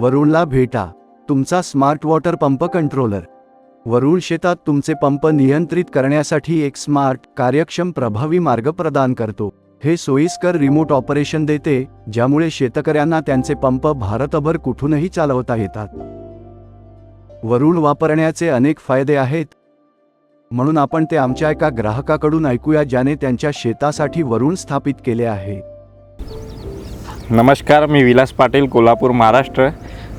वरुणला भेटा. तुमचा smart water pump controller. Varun शेतात तुमचे पंप नियंत्रित करण्यासाठी एक स्मार्ट कार्यक्षम प्रभावी मार्ग प्रदान करतो. हे सोयीस्कर रिमोट ऑपरेशन देते ज्यामुळे शेतकऱ्यांना त्यांचे पंप भारतभर कुठूनही चालवता येतात. वरुण वापरण्याचे अनेक फायदे आहेत. म्हणून आपण ते आमच्या एका ग्राहकाकडून ऐकूया ज्याने त्यांच्या शेतासाठी वरुण स्थापित केले आहे. नमस्कार मी विलास पाटील कोल्हापूर महाराष्ट्र.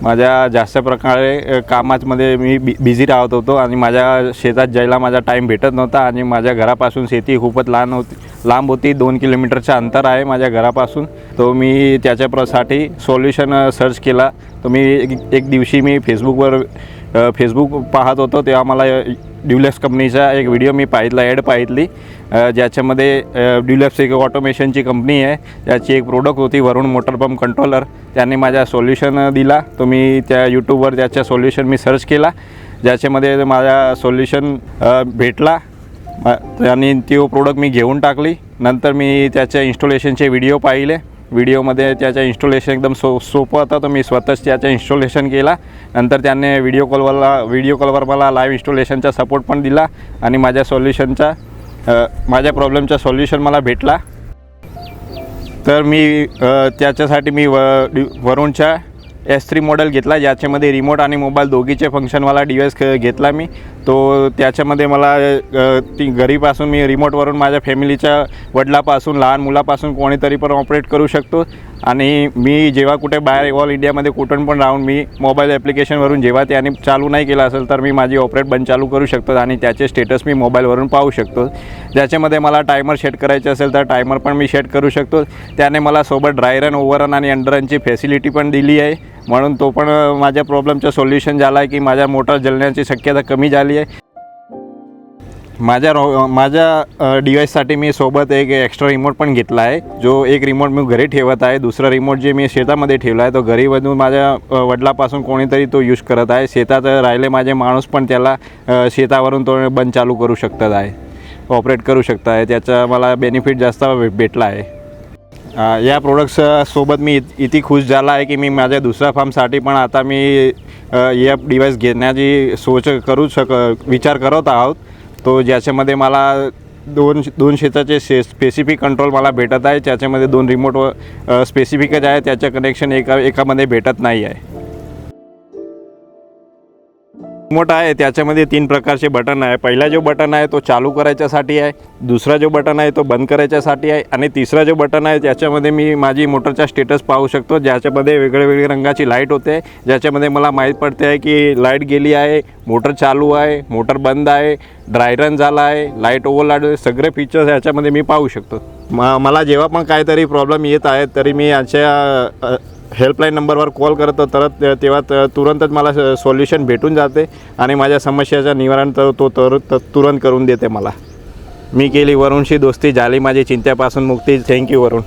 माझ्या जास्त प्रकारे कामामध्ये मी बि बिझी राहत होतो आणि माझ्या शेतात जायला माझा टाईम भेटत नव्हता आणि माझ्या घरापासून शेती खूपच लहान होती लांब होती. दोन किलोमीटरचं अंतर आहे माझ्या घरापासून. तो मी त्याच्यासाठी सोल्युशन सर्च केला. तो मी एक एक दिवशी मी फेसबुकवर फेसबुक पाहत होतो तेव्हा मला ड्युलॅक्स कंपनीचा एक व्हिडिओ मी पाहितला ॲड पाहितली. ज्याच्यामध्ये ड्युलॅक्स एक ऑटोमेशनची कंपनी आहे. त्याची एक प्रोडक्ट होती वरुण मोटर पंप कंट्रोलर त्यांनी माझा सोल्युशन दिला. तो मी त्या यूट्यूबवर त्याच्या सोल्युशन मी सर्च केला. ज्याच्यामध्ये माझा सोल्युशन भेटला. आणि तो प्रोडक्ट मी घेऊन टाकली. नंतर मी त्याच्या इन्स्टॉलेशनचे व्हिडिओ पाहिले. व्हिडिओमध्ये त्याचं इन्स्टॉलेशन एकदम सो सोपं होतं. तर मी स्वतःच त्याचं इन्स्टॉलेशन केला. नंतर त्याने व्हिडिओ कॉलवरला व्हिडिओ कॉलवर मला लाईव्ह इन्स्टॉलेशनचा सपोर्ट पण दिला आणि माझ्या सोल्युशनचा माझ्या प्रॉब्लेमचा सोल्युशन मला भेटला. तर मी त्याच्यासाठी मी व वरुणच्या एस थ्री मॉडेल घेतला. ज्याच्यामध्ये रिमोट आणि मोबाईल दोघीचे फंक्शनवाला मला डिवाइस घेतला मी. तो त्याच्यामध्ये मला ती घरीपासून मी रिमोटवरून माझ्या फॅमिलीच्या वडिलापासून लहान मुलापासून कोणीतरी पण ऑपरेट करू शकतो. आणि मी जेव्हा कुठे बाहेर ऑल इंडियामध्ये कुठून पण राहून मी मोबाईल ॲप्लिकेशनवरून जेव्हा त्याने चालू नाही केलं असेल तर मी माझी ऑपरेट बंद चालू करू शकतो आणि त्याचे स्टेटस मी मोबाईलवरून पाहू शकतो. ज्याच्यामध्ये मला टायमर सेट करायचे असेल तर टायमर पण मी सेट करू शकतो. त्याने मला सोबत ड्राय रन ओव्हर आणि अंडरनची फॅसिलिटी पण दिली आहे. म्हणून तो पण माझ्या प्रॉब्लेमचं सोल्युशन झाला आहे की माझ्या मोटर जलण्याची शक्यता कमी झाली आहे. माझ्या रो माझ्या डिवाईससाठी मी सोबत एक एक्स्ट्रा रिमोट पण घेतला आहे. जो एक रिमोट मी घरी ठेवत आहे. दुसरा रिमोट जे मी शेतामध्ये ठेवला आहे तो घरी बनवून माझ्या वडिलापासून कोणीतरी तो यूज करत आहे. शेतात राहिले माझे माणूस पण त्याला शेतावरून तो बंद चालू करू शकतात आहे. ऑपरेट करू शकत आहे. त्याचा मला बेनिफिट जास्त भेटला आहे. या प्रोडक्ट्ससोबत मी इत- इतकी खुश झाला आहे की मी माझ्या दुसऱ्या फार्मसाठी पण आता मी या डिवाईस घेण्याची सोच करू शक विचार करत आहोत. तो ज्याच्यामध्ये मला दोन दोन शेताचे शे स्पेसिफिक कंट्रोल मला भेटत आहे. त्याच्यामध्ये दोन रिमोट व स्पेसिफिकच आहे. त्याचं कनेक्शन एका एकामध्ये भेटत नाही आहे. मोठा आहे त्याच्यामध्ये तीन प्रकारचे बटन आहे. पहिला जो बटन आहे तो चालू करायच्यासाठी आहे. दुसरा जो बटन आहे तो बंद करायच्यासाठी आहे. आणि तिसरा जो बटन आहे त्याच्यामध्ये मी माझी मोटरचा स्टेटस पाहू शकतो. ज्याच्यामध्ये वेगळे रंगाची लाइट होते. ज्याच्यामध्ये मला माहीत पडते आहे की लाइट गेली आहे मोटर चालू आहे मोटर बंद आहे ड्राय रन झाला आहे लाइट ओव्हरलाड सगळे फीचर्स याच्यामध्ये मी पाहू शकतो. म मला जेव्हा पण काहीतरी प्रॉब्लेम येत आहेत तरी मी याच्या हेल्पलाईन नंबरवर कॉल करतो तर तेव्हा तुरंतच मला सोल्युशन भेटून जाते आणि माझ्या समस्याचं निवारण तर तो तर त- तुरंत करून देते मला. मी केली वरुणशी दोस्ती झाली माझी चिंत्यापासून मुक्ती. Thank you Varun.